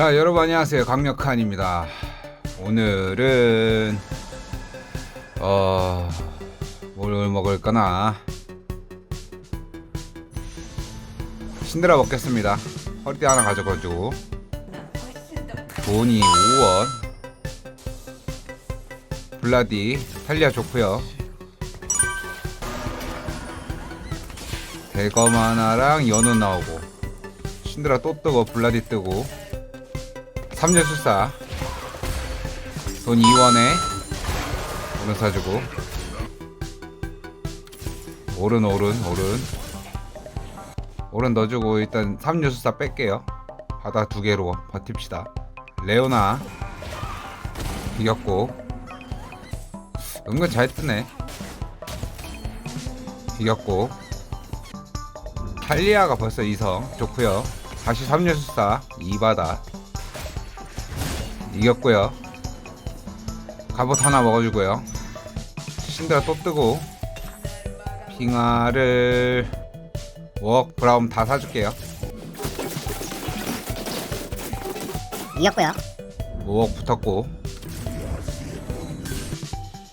자 여러분 안녕하세요. 강력한입니다. 오늘은 어뭘 먹을까나? 신드라 먹겠습니다. 허리띠 하나 가져가지고. 돈이 5원. 블라디 탈리아 좋고요. 대검 하나랑 연어 나오고. 신드라 또 뜨고 블라디 뜨고 삼녀술사. 돈 2원에 오른 사주고. 오른 오른 오른. 오른 넣어주고 일단 삼녀술사 뺄게요. 바다 두 개로 버팁시다. 레오나. 이겼고. 은근 잘 뜨네. 이겼고. 탈리아가 벌써 2성. 좋고요. 다시 삼녀술사. 2바다 이겼고요. 갑옷 하나 먹어주고요. 신드라 또 뜨고 빙하를 웍 브라움 다 사줄게요. 이겼고요. 웍 붙었고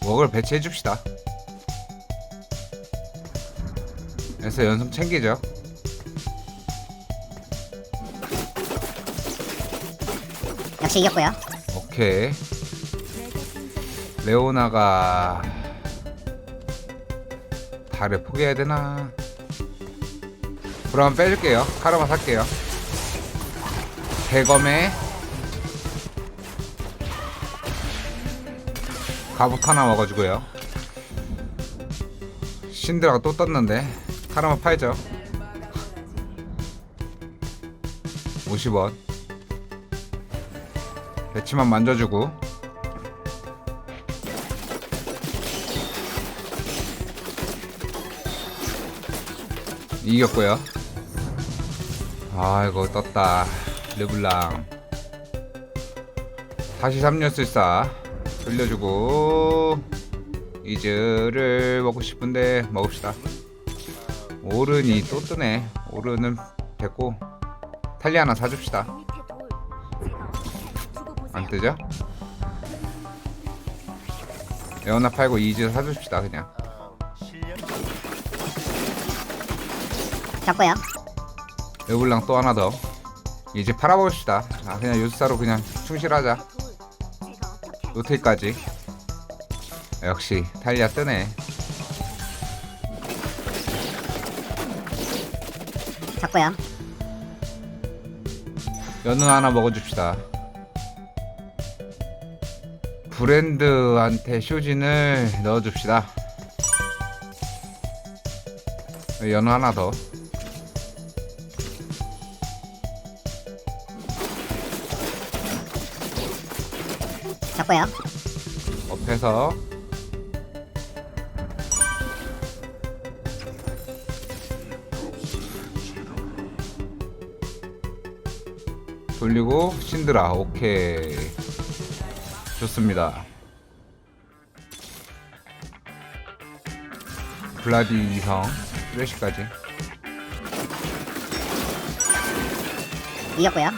웍을 배치해 줍시다. 그래서 연속 챙기죠. 역시 이겼고요. 오케이. 레오나가 달을 포기해야 되나? 그럼 빼줄게요. 카르마 살게요. 대검에 갑옷 하나 먹어주고요. 신드라가 또 떴는데 카르마 팔죠. 50원. 배치만 만져주고. 이겼고요. 아이고 떴다. 르블랑. 다시 3년술사. 돌려주고. 이즈를 먹고 싶은데 먹읍시다. 오른이 또 뜨네. 오른은 됐고. 탈리 하나 사줍시다 안 뜨죠? 레오나 팔고 이즈 사줍시다 그냥. 잡고요. 르블랑 또 하나 더. 이제 팔아봅시다. 아 그냥 요스사로 그냥 충실하자. 노틸까지. 역시 탈리아 뜨네. 잡고요. 연우 하나 먹어줍시다 브랜드한테 쇼진을 넣어줍시다. 연우 하나 더. 잡고요. 업해서. 돌리고 신드라 오케이 좋습니다. 블라디 이성 쓰레시까지? 이겼고요.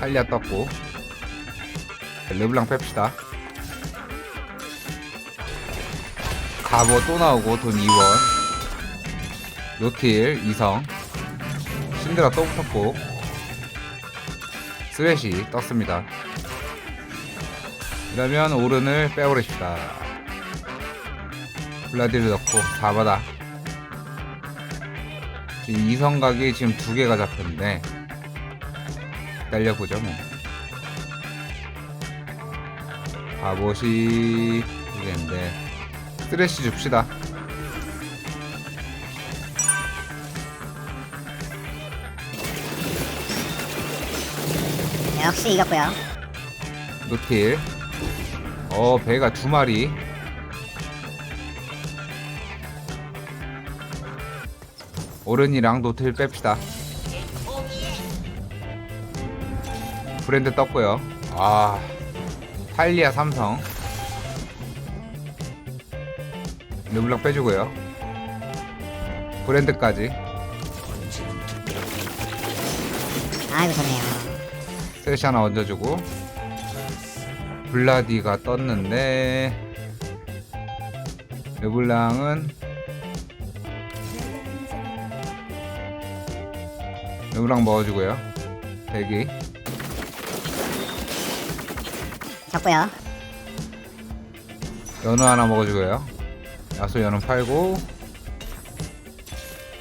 탈리아 떴고. 르블랑 뺍시다. 가보 또 나오고 돈 2원. 노틸 2성. 신드라 또 붙었고 스웨시 떴습니다. 이러면 오른을 빼오르시다. 블라디를 넣고 4바다. 지금 2성 각이 지금 두 개가 잡혔는데 날려보죠 뭐. 갑옷이 이게인데 쓰레쉬 줍시다 역시 이겼고요. 노틸. 어 배가 두 마리. 오른이랑 노틸 뺍시다. 브랜드 떴고요. 아 탈리아 삼성. 르블랑 빼주고요. 브랜드까지. 아이고 좋네요. 쓰레쉬 하나 얹어주고. 블라디가 떴는데. 르블랑은 르블랑 먹어주고요. 대기. 잡고요. 연어 하나 먹어주고요. 야수 연어 팔고.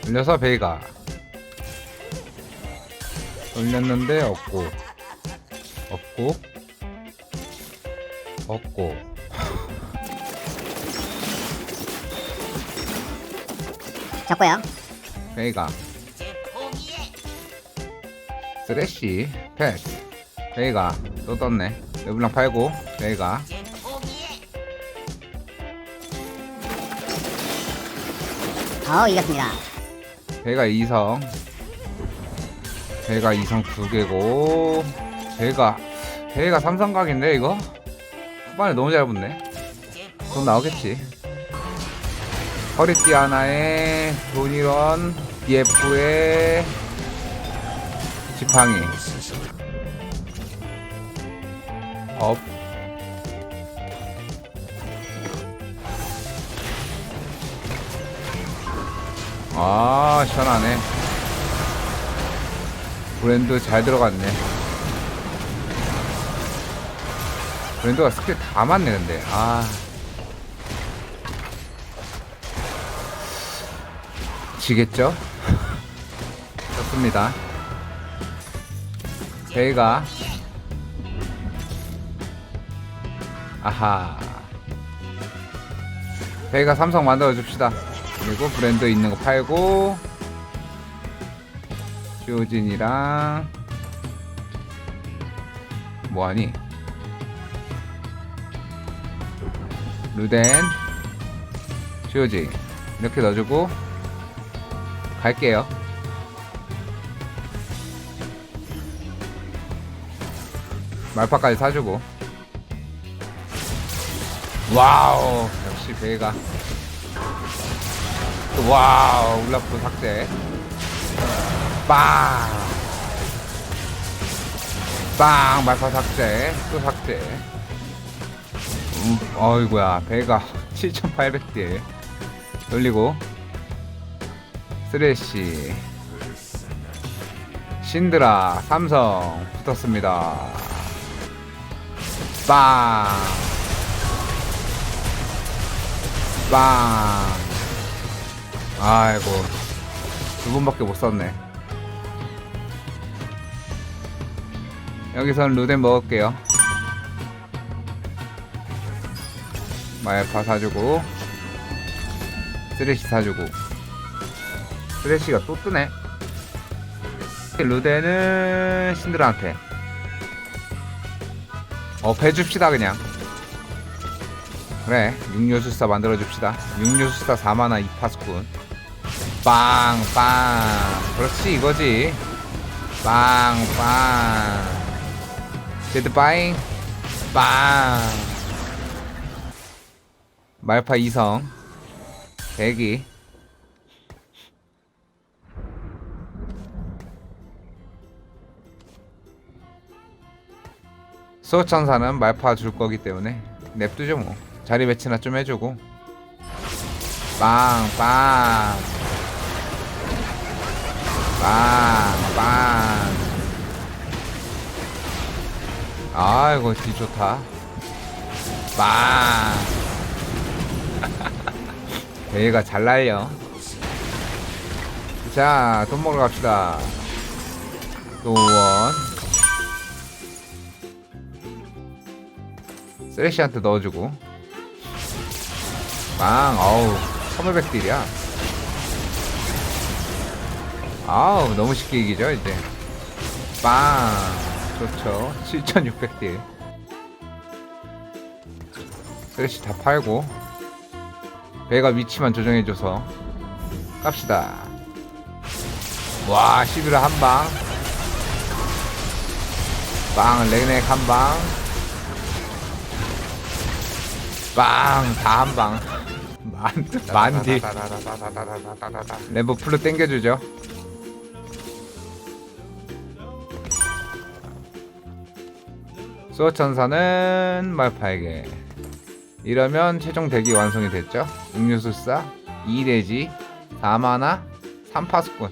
올려서 베이가. 올렸는데 없고 없고 없고. 잡고요. 베이가. 쓰레쉬 패스. 베이가 또 떴네. 르블랑 팔고 베이가. 어 이겼습니다. 배가 2성. 배가 2성 두 개고 배가 배가 삼성각인데 이거? 후반에 너무 잘 붙네. 돈 나오겠지. 허리띠 하나에 돈이런 DF에 지팡이. 업. 아 시원하네. 브랜드 잘 들어갔네 랜드가 스킬 다 맞네 근데. 아. 지겠죠? 좋습니다. 베이가. 아하. 베이가 삼성 만들어 줍시다. 그리고 브랜드 있는 거 팔고 쇼진이랑 뭐하니 루덴 쇼진 이렇게 넣어주고 갈게요. 말파까지 사주고. 와우 역시 베이가 와우 울라프 삭제. 빵! 빵! 말파 삭제. 또 삭제 음, 어이구야 배가 7800딜 돌리고. 쓰레쉬. 신드라 삼성 붙었습니다. 빵! 빵! 아이고 두 분밖에 못 썼네. 여기선 루덴 먹을게요 말파 사주고 쓰레쉬 사주고. 쓰레쉬가 또 뜨네. 루덴은 신드라한테. 어 배줍시다 그냥. 그래 육료수사 만들어줍시다. 육료수사 4만화 2파스꾼. 빵빵. 그렇지 이거지. 빵빵. 데드바잉. 빵 말파 2성. 대기. 수호천사는 말파 줄 거기 때문에 냅두죠 뭐. 자리 배치나 좀 해주고. 빵빵. 빵빵. 아이고 딜 좋다. 빵 얘가 잘 날려 자 돈 먹으러 갑시다. 또원. 쓰레쉬한테 넣어주고. 빵 어우 1500 딜이야. 아우 너무 쉽게 이기죠 이제. 빵 좋죠. 7600 딜. 쓰레쉬 다 팔고 배가 위치만 조정해줘서 깝시다. 와 11호 한방. 빵 렉렉 한방. 빵 다 한방. 만 만디. 램보 풀로 땡겨주죠. 수호천사는 말파에게 이러면 최종 대기 완성이 됐죠? 음료술사 2대지 4마나 3파수꾼.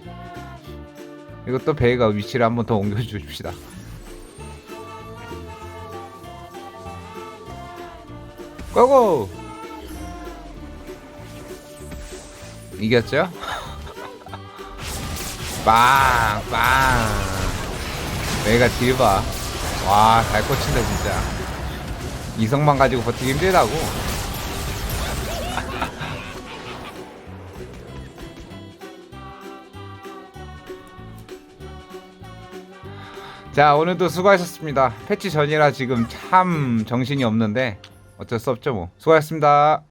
이것도 베이가 위치를 한번 더 옮겨줍시다. 고고! 이겼죠? 빵 빵. 베이가 딜 봐. 와 잘 꽂힌다 진짜 이성만 가지고 버티기 힘들다고. 자 오늘도 수고하셨습니다. 패치 전이라 지금 참 정신이 없는데 어쩔 수 없죠 뭐. 수고하셨습니다